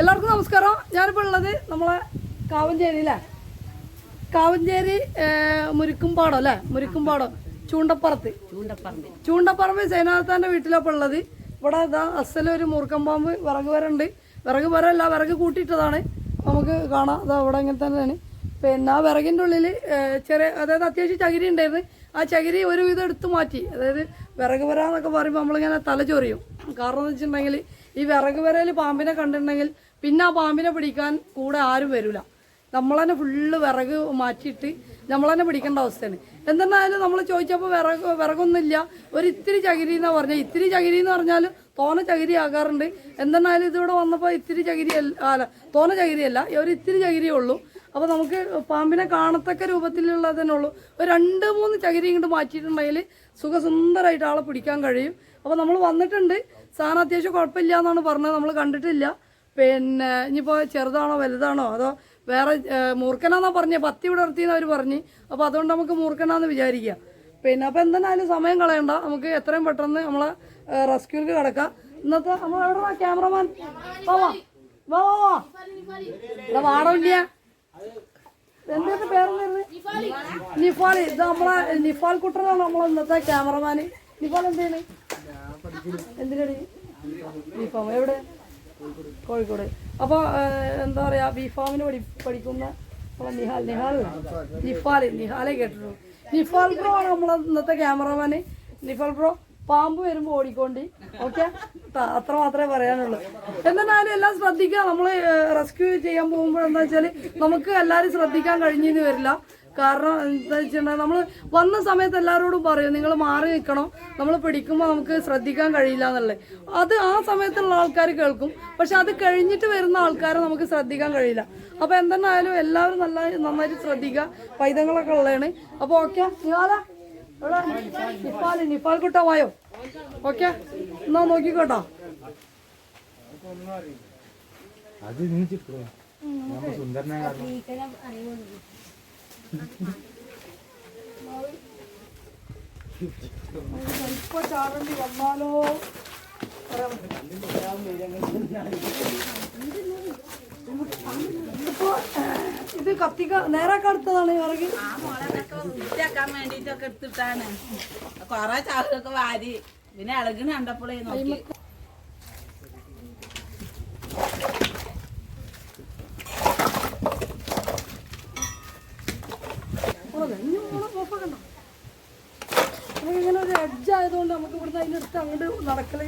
എല്ലാവർക്കും നമസ്കാരം. ഞാനിപ്പോൾ ഉള്ളത് നമ്മളെ കാവഞ്ചേരി അല്ലേ കാവഞ്ചേരി മുരിക്കുംപാടം അല്ലേ? മുരിക്കുംപാടം ചൂണ്ടപ്പുറത്ത് ചൂണ്ടപ്പറമ്പ്. ചൂണ്ടപ്പറമ്പ് സേനാത്താന്റെ വീട്ടിലപ്പോൾ ഉള്ളത്. ഇവിടെ ഇതാ അസലൊരു മൂർക്കം പാമ്പ് വിറക് വരണ്ട്. വിറക് വരല്ല വിറക് കൂട്ടിയിട്ടതാണ്. നമുക്ക് കാണാം. അതാ ഇവിടെ ഇങ്ങനെ തന്നെയാണ്. പിന്നെ ആ വിറകിന്റെ ഉള്ളിൽ ചെറിയ അതായത് അത്യാവശ്യം ചകിരി ഉണ്ടായിരുന്നു. ആ ചകിരി ഒരുവിധം എടുത്തു മാറ്റി. അതായത് വിറക് വരാന്നൊക്കെ പറയുമ്പോൾ നമ്മളിങ്ങനെ തല ചൊറിയും. കാരണം എന്ന് വെച്ചിട്ടുണ്ടെങ്കിൽ ഈ വിറക് വരയിൽ പാമ്പിനെ കണ്ടിട്ടുണ്ടെങ്കിൽ പിന്നെ ആ പാമ്പിനെ പിടിക്കാൻ കൂടെ ആരും വരില്ല നമ്മളെന്നെ ഫുള്ള് വിറക് മാറ്റിയിട്ട് നമ്മളെന്നെ പിടിക്കേണ്ട അവസ്ഥയാണ്. എന്തെന്നാലും നമ്മൾ ചോദിച്ചപ്പോൾ വിറക് വിറകൊന്നുമില്ല. ഒരു ഇത്തിരി ചകിരി എന്നാ പറഞ്ഞത് ഇത്തിരി ചകിരി എന്ന് പറഞ്ഞാൽ തോന ചകിരി ആകാറുണ്ട്. എന്തെന്നാലും ഇതിവിടെ വന്നപ്പോൾ ഇത്തിരി ചകിരി അല്ല തോന ചകിരിയല്ല ഒരു ഇത്തിരി ചകിരിയേ ഉള്ളൂ. അപ്പോൾ നമുക്ക് പാമ്പിനെ കാണത്തക്ക രൂപത്തിലുള്ളത് തന്നെ ഉള്ളൂ. ഒരു രണ്ട് മൂന്ന് ചകിരി ഇങ്ങോട്ട് മാറ്റിയിട്ടുണ്ടെങ്കിൽ സുഖസുന്ദരമായിട്ട് ആളെ പിടിക്കാൻ കഴിയും. അപ്പോൾ നമ്മൾ വന്നിട്ടുണ്ട്. സാധനം അത്യാവശ്യം കുഴപ്പമില്ല എന്നാണ് പറഞ്ഞത്. നമ്മൾ കണ്ടിട്ടില്ല. പിന്നെ ഇനിയിപ്പോൾ ചെറുതാണോ വലുതാണോ? അതോ വേറെ മൂർക്കനാന്നാ മൂർഖനാന്നാ പത്തി പത്തി വിടർത്തിന്ന് അവർ പറഞ്ഞ്. അപ്പോൾ അതുകൊണ്ട് നമുക്ക് മൂർഖനാന്ന് വിചാരിക്കുക പിന്നെ അപ്പോൾ എന്തായാലും സമയം കളയണ്ട. നമുക്ക് എത്രയും പെട്ടെന്ന് നമ്മളെ റെസ്ക്യൂക്ക് കിടക്കാം. ഇന്നത്തെ നമ്മൾ എവിടെ ക്യാമറമാൻ. വാ വാ. വാ വാ ഇവിടെ എന്തൊക്കെ പേരെന്തായിരുന്നു നിഫാൽ ഇത് നമ്മളെ നിഫാൽ കുട്ടനാണ് നമ്മളെ ഇന്നത്തെ ക്യാമറമാന്. നിഫാൽ എന്താണ് എന്തിനാണ് നിഫാം എവിടെ? കോഴിക്കോട്. അപ്പോൾ എന്താ പറയാ ബിഫാമിന് പഠി പഠിക്കുന്ന നമ്മളെ നിഹാൽ നിഹാൽ നിഫാൽ നിഹാലെ കേട്ടിട്ടുള്ളൂ. നിഫാൽ ബ്രോ ആണ് നമ്മളെ ഇന്നത്തെ ക്യാമറമാന്. നിഫാൽ ബ്രോ പാമ്പ് വരുമ്പോൾ ഓടിക്കോണ്ടി. ഓക്കെ? അത്ര മാത്രമേ പറയാനുള്ളൂ. എന്തെന്നാലും എല്ലാം ശ്രദ്ധിക്കുക നമ്മൾ റെസ്ക്യൂ ചെയ്യാൻ പോകുമ്പോൾ എന്താ വെച്ചാൽ നമുക്ക് എല്ലാവരും ശ്രദ്ധിക്കാൻ കഴിഞ്ഞെന്ന് വരില്ല. കാരണം എന്താ വെച്ചിട്ടുണ്ടെങ്കിൽ നമ്മൾ വന്ന സമയത്ത് എല്ലാവരോടും പറയും നിങ്ങൾ മാറി നിൽക്കണം. നമ്മൾ പിടിക്കുമ്പോൾ നമുക്ക് ശ്രദ്ധിക്കാൻ കഴിയില്ല എന്നുള്ളത്. അത് ആ സമയത്തുള്ള ആൾക്കാർ കേൾക്കും. പക്ഷെ അത് കഴിഞ്ഞിട്ട് വരുന്ന ആൾക്കാരെ നമുക്ക് ശ്രദ്ധിക്കാൻ കഴിയില്ല. അപ്പോൾ എന്തെന്നായാലും എല്ലാവരും നല്ല നന്നായിട്ട് ശ്രദ്ധിക്കുക. പൈതങ്ങളൊക്കെ ഉള്ളതാണ്. അപ്പോൾ ഓക്കെ നിഹാല എവിടെ? നിഫാൽ നിഫാൽ കുട്ടാ വായോ ഓക്കെ എന്നാ നോക്കിക്കോട്ടോ. അത് നീ നമ്മ സുന്ദരനായ കാരണം ഇപ്പൊ വന്നാലോ? ഇത് കത്തിക്ക നേരാക്കി അടുത്തതാണ് ഇറങ്ങി. വൃത്തിയാക്കാൻ വേണ്ടിട്ടൊക്കെ എടുത്തിട്ടാണ്. കൊറേ ചാക്കൊക്കെ വാരി. പിന്നെ ഇളകിന് കണ്ടപ്പോഴേ നോക്കി ഇങ്ങനെ ഒരു ആയതുകൊണ്ട് നമുക്ക് ഇവിടുന്ന് അതിന്റെ അടുത്ത് അങ്ങോട്ട് നടക്കൽ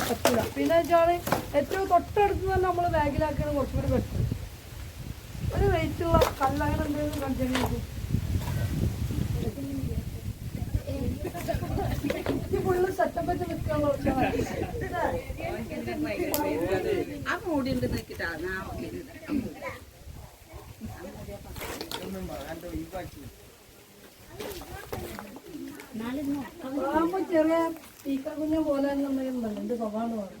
പറ്റില്ല പിന്നെ വെച്ചാൽ ഏറ്റവും തൊട്ടടുത്ത് തന്നെ നമ്മൾ ബാഗിലാക്കുകയാണ് കുറച്ചും കൂടി പറ്റും ഒരു വെയിറ്റുള്ള കല്ല് അങ്ങനെ എന്തെങ്കിലും ഈ ഫുള്ള് സെറ്റപ്പ് വെച്ച് നിൽക്കാനുള്ള ആ മൂടിണ്ട് നോക്കിട്ടാണ് ആ മൂടിണ്ട്. പാമ്പ് ചെറിയ ഈക്കക്കുഞ്ഞ പോലെ എന്നുണ്ടെങ്കിൽ സ്വഭാവം പറയും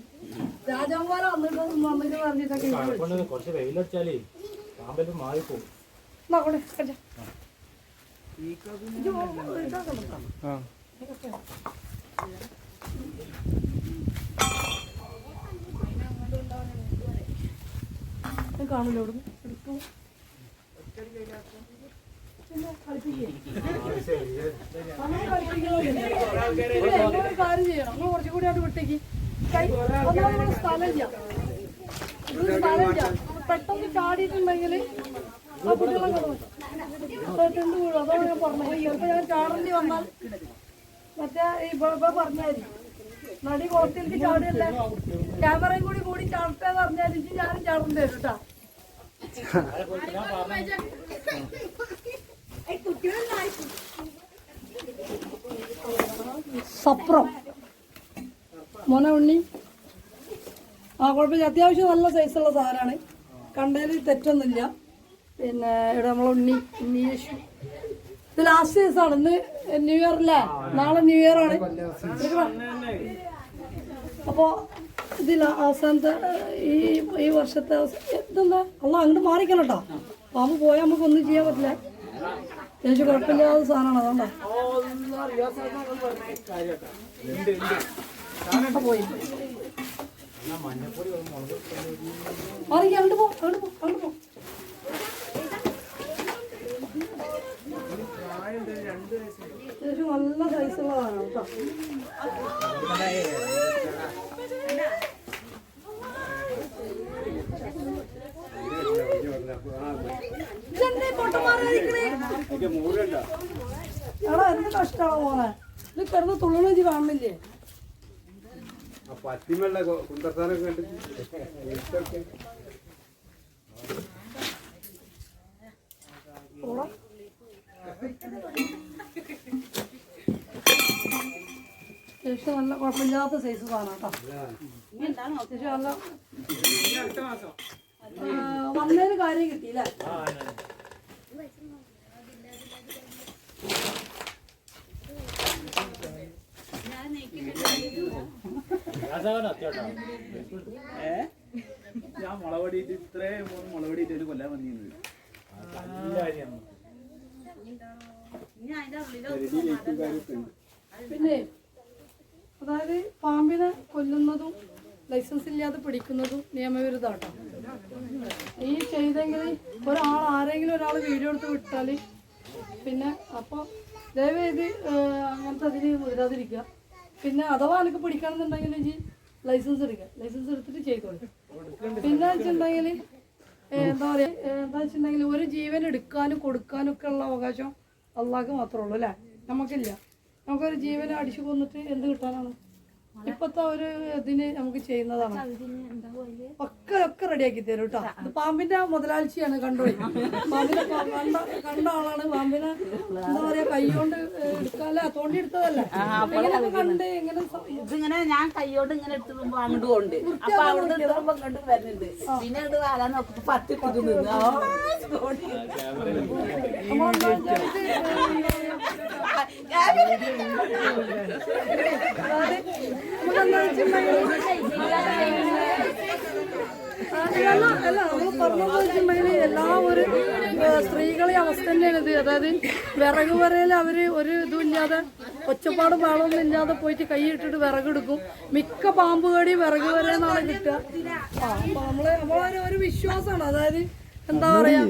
രാജാമാരെ വന്നിട്ട് വന്നിട്ട് പറഞ്ഞിട്ടൊക്കെ കുറച്ച് വെയിലടിച്ചാലേ പാമ്പെല്ലാം മാറിപ്പോകും കാണില്ല ഇവിടുന്ന് എടുത്തു കാര്യം ചെയ്യണം നമ്മൾ കുറച്ചും കൂടി അങ്ങോട്ട് വിട്ടേക്ക് ഒന്നാമത് സ്ഥലമില്ല ഇവിടെ സ്ഥലമില്ല പെട്ടെന്ന് ചാടിയിട്ടുണ്ടെങ്കിൽ ആ കുട്ടികളെ തൊട്ടുണ്ട് വീഴും അതാണ് ഞാൻ പറഞ്ഞത് ചിലപ്പോൾ ഞാൻ ചാടേണ്ടി വന്നാൽ മറ്റേ ഈ ഇപ്പൊ പറഞ്ഞാൽ നടി കുളത്തിലേക്ക് ചാടിയല്ലേ ക്യാമറയും കൂടി കൂടി ചാടട്ടെ എന്ന് പറഞ്ഞാൽ ഞാനും ചാടേണ്ടി കേട്ടാ സപ്രം. മോനെ ഉണ്ണി. ആ കുഴപ്പമില്ല. അത്യാവശ്യം നല്ല സൈസുള്ള സാധനമാണ്. കണ്ടതിൽ തെറ്റൊന്നുമില്ല. പിന്നെ ഇവിടെ നമ്മളെ ഉണ്ണി ഉണ്ണി യേശു. ഇത് ലാസ്റ്റ് ദിവസമാണ് ഇന്ന് ന്യൂ ഇയർ അല്ലേ? നാളെ ന്യൂ ഇയർ ആണ്. അപ്പോ ഇതിൽ അവസാനത്തെ ഈ ഈ വർഷത്തെ ഇതെന്താ? അല്ല അങ്ങോട്ട് മാറിക്കണം കേട്ടോ പാമ്പ് പോയാൽ നമുക്ക് ഒന്നും ചെയ്യാൻ പറ്റില്ല. ചേച്ചി കുഴപ്പമില്ലാത്ത സാധനമാണ് അതുകൊണ്ടാ. മാറിക്ക് അങ്ങോട്ട് പോ നല്ല സൈസുള്ളതാണ് കേട്ടോ. എടാ എന്ത് കഷ്ടാണ് മോനെ ഇത് കിടന്ന് തുള്ളണ വെച്ച് കാണുന്നില്ലേ? പത്തിമല്ല കുന്തർത്താനൊക്കെ കണ്ടിട്ട്. അത്യാവശ്യം നല്ല കുഴപ്പമില്ലാത്ത സൈസ് സാധനം കേട്ടോ അത്യാവശ്യം നല്ല വന്നതിന് കാര്യം കിട്ടിയില്ലേ? അത്യാവശ്യം ഞാൻ മുളവടിയിട്ട് ഇത്രയും മുളവടിയിട്ട് ഒരു കൊല്ലാൻ വന്നിരുന്നത് പിന്നെ അതായത് പാമ്പിനെ കൊല്ലുന്നതും ലൈസൻസ് ഇല്ലാതെ പിടിക്കുന്നതും നിയമവിരുദ്ധാട്ടോ ഈ ചെയ്തെങ്കിൽ ഒരാൾ ആരെങ്കിലും ഒരാൾ വീഡിയോ എടുത്ത് വിട്ടാൽ പിന്നെ അപ്പോൾ ദയവേത് അങ്ങനത്തെ അതിന് വിടാതിരിക്കുക പിന്നെ അഥവാ എനിക്ക് പിടിക്കണമെന്നുണ്ടെങ്കിൽ ഇജ്ജ് ലൈസൻസ് എടുക്കുക ലൈസൻസ് എടുത്തിട്ട് ചെയ്തോളൂ. പിന്നെ വെച്ചിട്ടുണ്ടെങ്കിൽ എന്താ പറയുക എന്താ വെച്ചിട്ടുണ്ടെങ്കിൽ ഒരു ജീവൻ എടുക്കാനും കൊടുക്കാനും ഒക്കെ ഉള്ള അവകാശം അള്ളാഹ്ക്ക് മാത്രമേ ഉള്ളൂ അല്ലേ? നമുക്കില്ല. നമുക്കൊരു ജീവനെ അടിച്ചു കൊന്നിട്ട് എന്ത് കിട്ടാനാണ്? ഇപ്പത്തെ ഒരു ഇതിന് നമുക്ക് ചെയ്യുന്നതാണ്. ഒക്കെ ഒക്കെ റെഡിയാക്കി തരും കേട്ടോ ഇത് പാമ്പിന്റെ മുതലാഴ്ചയാണ് കണ്ടോയി പാമ്പിനെ കണ്ട കണ്ട ആളാണ്. പാമ്പിനെ എന്താ പറയാ കൈകൊണ്ട് എടുക്കാല്ലേ? തോണ്ടി എടുത്തതല്ലേ? കണ്ട്. ഇങ്ങനെ ഇതിങ്ങനെ ഞാൻ കൈയോട് ഇങ്ങനെ എടുത്തിടുമ്പോ അങ്ങോട്ട് കൊണ്ട് അപ്പൊ അവിടെ എടുത്തിടുമ്പോ ഇങ്ങോട്ട് വരുന്നുണ്ട്. പിന്നെ അങ്ങോട്ട് വരാൻ നോക്കുമ്പോ പത്തി കുതി നിന്ന്. അല്ല അല്ല നമ്മൾ പറഞ്ഞത് വെച്ചിട്ടുണ്ടെങ്കിൽ എല്ലാ ഒരു സ്ത്രീകളെ അവസ്ഥ തന്നെയാണ് ഇത്. അതായത് വിറക് വരയിൽ അവർ ഒരു ഇതും ഇല്ലാതെ ഒച്ചപ്പാടും ബഹളമൊന്നും ഇല്ലാതെ പോയിട്ട് കൈ ഇട്ടിട്ട് വിറക് എടുക്കും. മിക്ക പാമ്പ് കടി വിറക് വരയെന്നാണ് കിട്ടുക. നമ്മൾ നമ്മളൊരു ഒരു വിശ്വാസമാണ്. അതായത് എന്താ പറയാ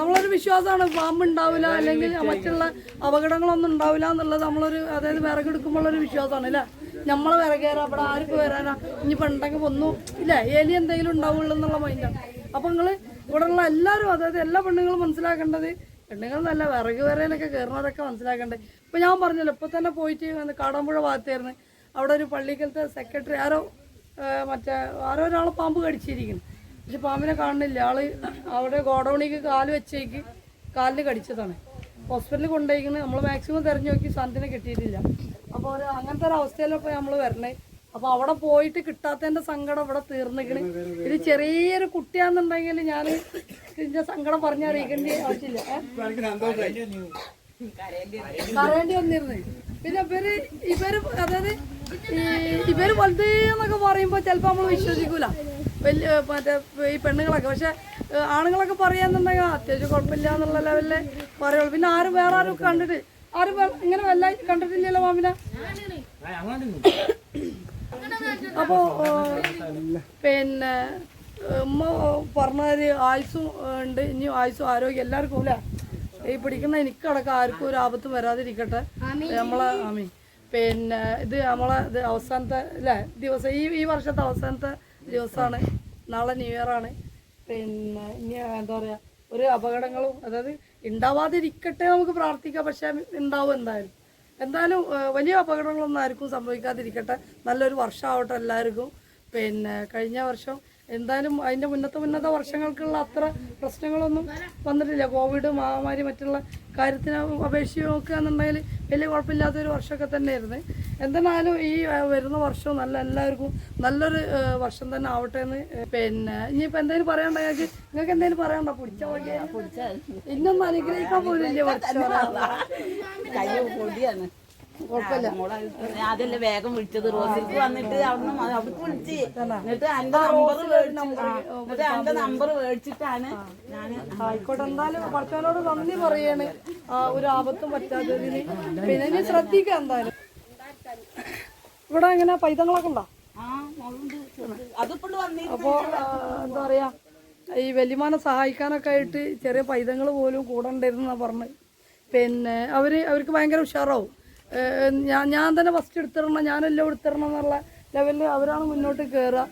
നമ്മളൊരു വിശ്വാസമാണ്. പാമ്പ് ഉണ്ടാവില്ല അല്ലെങ്കിൽ മറ്റുള്ള അപകടങ്ങളൊന്നും ഉണ്ടാവില്ല എന്നുള്ളത് നമ്മളൊരു അതായത് വിറകെടുക്കുമ്പോഴുള്ളൊരു വിശ്വാസമാണ് അല്ലേ? നമ്മളെ വിറകേറാ അവിടെ ആർക്ക് വരാനാ? ഇനി പണ്ടൊക്കെ വന്നു? ഇല്ല? എലി എന്തെങ്കിലും ഉണ്ടാവുള്ളൂ എന്നുള്ള മൈൻഡാണ് അപ്പം നിങ്ങൾ ഉള്ള എല്ലാവരും അതായത് എല്ലാ പെണ്ണുങ്ങളും മനസ്സിലാക്കേണ്ടത് പെണ്ണുങ്ങൾ നല്ല വിറക് വരയിലൊക്കെ കയറുന്നവരൊക്കെ മനസ്സിലാക്കണ്ടേ ഇപ്പം ഞാൻ പറഞ്ഞല്ലോ ഇപ്പൊ തന്നെ പോയിട്ട് കാടാമ്പുഴ ഭാഗത്തായിരുന്നു. അവിടെ ഒരു പള്ളിക്കലത്തെ സെക്രട്ടറി ആരോ മറ്റേ ആരോ ഒരാളെ പാമ്പ് കടിച്ചിരിക്കുന്നു. പക്ഷെ പാമ്പിനെ കാണുന്നില്ല. ആൾ അവിടെ ഗോഡൗണിക്ക് കാൽ വെച്ചേക്ക് കാലിന് കടിച്ചതാണ്. ഹോസ്പിറ്റലിൽ കൊണ്ടുപോയിക്കുന്നത് നമ്മൾ മാക്സിമം തിരഞ്ഞു നോക്കി സാധനത്തിനെ കിട്ടിയിട്ടില്ല. അപ്പോൾ ഒരു അങ്ങനത്തെ ഒരു അവസ്ഥയിലപ്പോൾ നമ്മൾ വരണേ. അപ്പോൾ അവിടെ പോയിട്ട് കിട്ടാത്തതിന്റെ സങ്കടം ഇവിടെ തീർന്നിക്കണ്. ഇത് ചെറിയൊരു കുട്ടിയാണെന്നുണ്ടെങ്കിൽ ഞാൻ ഇതിന്റെ സങ്കടം പറഞ്ഞറിയിക്കേണ്ട ആവശ്യമില്ല? കരയേണ്ടി വന്നിരുന്നു. പിന്നെ ഇവർ ഇവർ അതായത് ഇവർ വലുത് എന്നൊക്കെ പറയുമ്പോ ചിലപ്പോ നമ്മൾ വിശ്വസിക്കൂല. വലിയ മറ്റേ ഈ പെണ്ണുങ്ങളൊക്കെ. പക്ഷെ ആണുങ്ങളൊക്കെ പറയാന്നുണ്ടെങ്കിൽ അത്യാവശ്യം കുഴപ്പമില്ല എന്നുള്ള ലെവലിൽ പറയുള്ളൂ. പിന്നെ ആരും വേറെ ആരും കണ്ടിട്ട് ആരും ഇങ്ങനെ വല്ല കണ്ടിട്ടില്ലല്ലോ മാമിനെ? അപ്പോ പിന്നെ ഉമ്മ പറഞ്ഞൊരു ആയുസും ഉണ്ട് ഇനി ആയുസും ആരോഗ്യം എല്ലാവർക്കും ഇല്ല. ഈ പിടിക്കുന്ന എനിക്കടക്കം ആർക്കും ഒരു ആപത്തും വരാതിരിക്കട്ടെ. നമ്മളെ ആമി പിന്നെ ഇത് നമ്മളെ ഇത് അവസാനത്തെ അല്ലേ ദിവസം ഈ ഈ വർഷത്തെ അവസാനത്തെ ദിവസമാണ്. നാളെ ന്യൂ ഇയർ ആണ്. പിന്നെ ഇനി എന്താ പറയാ ഒരു അപകടങ്ങളും അതായത് ഉണ്ടാവാതിരിക്കട്ടെ നമുക്ക് പ്രാർത്ഥിക്കാം. പക്ഷെ ഉണ്ടാവും എന്തായാലും. എന്തായാലും വലിയ അപകടങ്ങളൊന്നും ആർക്കും സംഭവിക്കാതിരിക്കട്ടെ. നല്ലൊരു വർഷമാവട്ടെ എല്ലാവർക്കും. പിന്നെ കഴിഞ്ഞ വർഷം എന്തായാലും അതിന്റെ മുന്നത്തെ മുന്നത്തെ വർഷങ്ങൾക്കുള്ള അത്ര പ്രശ്നങ്ങളൊന്നും വന്നിട്ടില്ല. കോവിഡ് മഹാമാരി മറ്റുള്ള കാര്യത്തിനെ അപേക്ഷിച്ച് നോക്കുകയാണെന്നുണ്ടെങ്കിൽ വലിയ കുഴപ്പമില്ലാത്തൊരു വർഷമൊക്കെ തന്നെയായിരുന്നു. എന്തായാലും ഈ വരുന്ന വർഷവും നല്ല എല്ലാവർക്കും നല്ലൊരു വർഷം തന്നെ ആവട്ടെ എന്ന് പിന്നെ ഇനിയിപ്പോൾ എന്തെങ്കിലും പറയണ്ട ഞങ്ങൾക്ക് നിങ്ങൾക്ക് എന്തെങ്കിലും പറയണ്ട പിടിച്ച ഇന്നൊന്നും അനുഗ്രഹിക്കാൻ പോലും ഇല്ല വർഷം. അതല്ലേ വേഗം വിളിച്ചത്. റോസിക്ക് വന്നിട്ട് അവിടുന്ന് അവിടേക്ക് വിളിച്ച്. എന്നിട്ട് എന്റെ നമ്പർ എന്നിട്ട് എന്റെ നമ്പർ മേടിച്ചിട്ടാണ് ഞാൻ ആയിക്കോട്ടെ എന്തായാലും ഭർത്താവിനോട് നന്ദി പറയാണ്. ഒരു ആപത്തും പറ്റാത്തതിന്. പിന്നെ ഇനി ശ്രദ്ധിക്കാം എന്തായാലും. ഇവിടെ എങ്ങനെ പൈതങ്ങളൊക്കെ ഉണ്ടോ? അപ്പോ എന്താ പറയാ? ഈ വലിയമാനെ സഹായിക്കാനൊക്കെ ആയിട്ട് ചെറിയ പൈതങ്ങൾ പോലും കൂടെ ഉണ്ടായിരുന്നാ പറഞ്ഞത് പിന്നെ അവർ അവർക്ക് ഭയങ്കര ഉഷാറാവും. ഞാൻ ഞാൻ തന്നെ ഫസ്റ്റ് എടുത്തിടണം ഞാനെല്ലാം എടുത്തിടണം എന്നുള്ള ലെവലിൽ അവരാണ് മുന്നോട്ട് കയറുക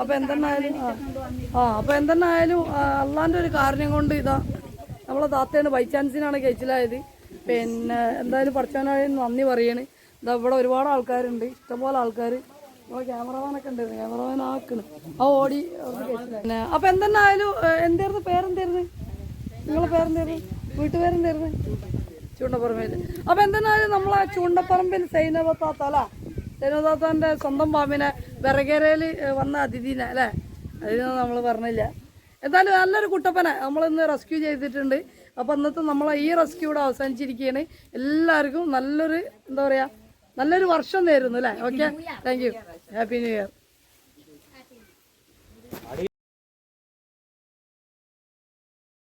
അപ്പം എന്തെന്നായാലും ആ അപ്പൊ എന്തെന്നായാലും അള്ളാന്റെ ഒരു കാരണം കൊണ്ട് ഇതാ നമ്മളെ താത്തയാണ് ബൈ ചാൻസിനാണ് കഴിച്ചിലായത് പിന്നെ എന്തായാലും പഠിച്ചവനായാലും നന്ദി പറയണ്. ഇതാ ഇവിടെ ഒരുപാട് ആൾക്കാരുണ്ട് ഇഷ്ടംപോലെ ആൾക്കാർ നമ്മളെ ക്യാമറമാനൊക്കെ ഉണ്ട് ക്യാമറമാൻ ആക്കണ്. ആ ഓടി പിന്നെ അപ്പം എന്തെന്നായാലും എന്തായിരുന്നു പേരെന്തായിരുന്നു നിങ്ങളെ പേരെന്തായിരുന്നു വീട്ടുപേരെന്തായിരുന്നു ചൂണ്ടപ്പറമ്പിൽ. അപ്പൊ നമ്മൾ ആ ചൂണ്ടപ്പറമ്പിൽ സൈനവത്താത്തല സൈനവത്താത്തന്റെ സ്വന്തം പാമ്പിനെ വിറകേരയിൽ വന്ന അതിഥിനെ അല്ലേ? അതിനൊന്നും നമ്മൾ പറഞ്ഞില്ല. എന്തായാലും നല്ലൊരു കുട്ടപ്പനെ നമ്മളിന്ന് റെസ്ക്യൂ ചെയ്തിട്ടുണ്ട്. അപ്പോൾ ഇന്നത്തെ നമ്മളെ ഈ റെസ്ക്യൂ ഇവിടെ അവസാനിച്ചിരിക്കുകയാണ്. എല്ലാവർക്കും നല്ലൊരു എന്താ പറയുക നല്ലൊരു വർഷം നേരുന്നു അല്ലേ? Okay thank you happy new year